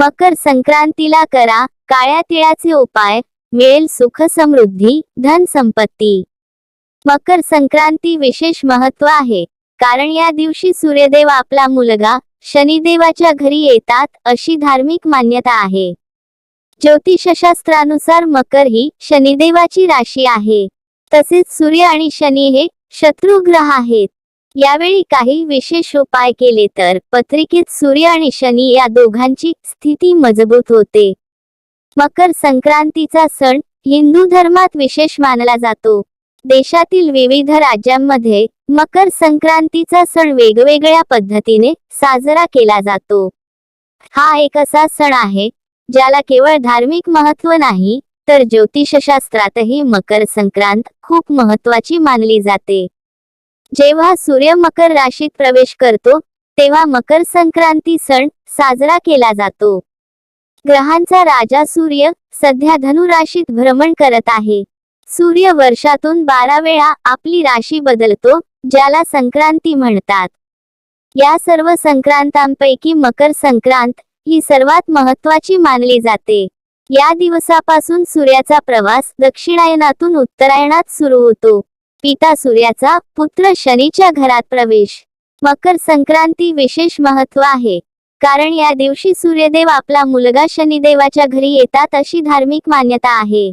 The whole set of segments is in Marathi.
मकर संक्रांतीला करा काळ्या तिळाचे उपाय मिळेल सुख समृद्धी धन संपत्ती. मकर संक्रांती विशेष महत्त्व आहे कारण या दिवशी सूर्यदेव आपला मुलगा शनिदेवाच्या घरी येतात अशी धार्मिक मान्यता आहे. ज्योतिषशास्त्रानुसार मकर ही शनिदेवाची राशी आहे. तसेच सूर्य आणि शनी हे शत्रुग्रह आहेत. यावेळी काही विशेष उपाय केले तर पत्रिकेत सूर्य आणि शनी या दोघांची स्थिती मजबूत होते. मकर संक्रांतीचा सण हिंदू धर्मात विशेष मानला जातो. देशातील विविध राज्यांमध्ये मकर संक्रांतीचा सण वेगवेगळ्या पद्धतीने साजरा केला जातो. हा एक असा सण आहे ज्याला केवळ धार्मिक महत्त्व नाही तर ज्योतिषशास्त्रातही मकर संक्रांत खूप महत्वाची मानली जाते. जेव्हा सूर्य मकर राशीत प्रवेश करतो तेव्हा मकर संक्रांती सण साजरा केला जातो. ग्रहांचा राजा सूर्य सध्या धनु राशीत भ्रमण करत आहे. सूर्य वर्षातून बारा वेळा आपली राशी बदलतो ज्याला संक्रांती म्हणतात. या सर्व संक्रांतांपैकी मकर संक्रांत ही सर्वात महत्वाची मानली जाते. या दिवसापासून सूर्याचा प्रवास दक्षिणायनातून उत्तरायणात सुरू होतो. पिता सूर्याचा पुत्र शनीच्या घरात प्रवेश. मकर संक्रांती विशेष महत्त्व आहे. कारण या दिवशी सूर्यदेव आपला मुलगा शनिदेवाच्या घरी येतात अशी धार्मिक मान्यता आहे.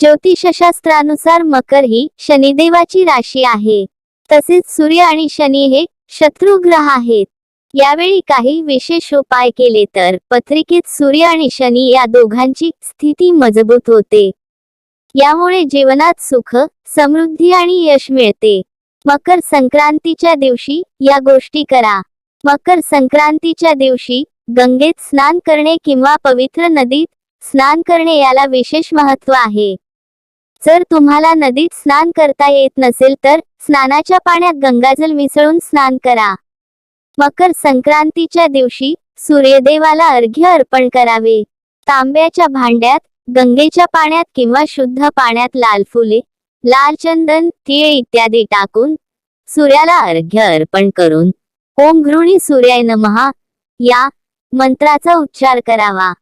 ज्योतिषशास्त्रानुसार मकर ही शनिदेवाची राशी आहे. तसेच सूर्य आणि शनी हे शत्रुग्रह आहेत. यावेळी काही विशेष उपाय केले तर पत्रिकेत सूर्य आणि शनी या दोघांची स्थिती मजबूत होते. यामुळे जीवनात सुख समृद्धी आणि यश मिळते. मकर संक्रांतीच्या दिवशी या गोष्टी करा. मकर संक्रांतीच्या दिवशी गंगेत स्नान करणे किंवा पवित्र नदीत स्नान करणे याला विशेष महत्त्व आहे. जर तुम्हाला नदीत स्नान करता येत नसेल तर स्नानाच्या पाण्यात गंगाजल मिसळून स्नान करा. मकर संक्रांतीच्या दिवशी सूर्यदेवाला अर्घ्य अर्पण करावे. तांब्याच्या भांड्यात गंगेच्या पाण्यात किंवा शुद्ध पाण्यात लाल फुले लाल चंदन तीळ इत्यादी टाकून सूर्याला अर्घ्य अर्पण करून ओम घृणी सूर्याय नमहा या मंत्राचा उच्चार करावा.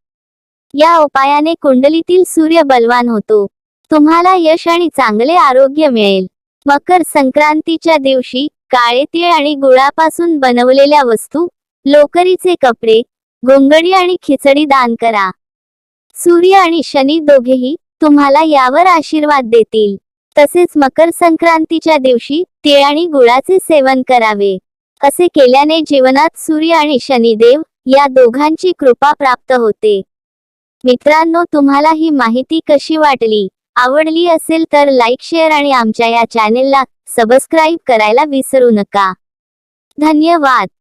या उपायाने कुंडलीतील सूर्य बलवान होतो. तुम्हाला यश आणि चांगले आरोग्य मिळेल. मकर संक्रांतीच्या दिवशी काळे तीळ आणि गुळापासून बनवलेल्या वस्तू लोकरीचे कपडे गोंगडी आणि खिचडी दान करा. सूर्य आणि शनी दोघेही तुम्हाला यावर आशीर्वाद देतील. तसेच मकर संक्रांतीच्या दिवशी तिळ आणि गुळाचे सेवन करावे. असे केल्याने जीवनात सूर्य आणि शनिदेव या दोघांची कृपा प्राप्त होते. मित्रांनो तुम्हाला ही माहिती कशी वाटली? आवडली असेल तर लाईक शेअर आणि आमच्या या चॅनेलला सबस्क्राईब करायला विसरू नका. धन्यवाद.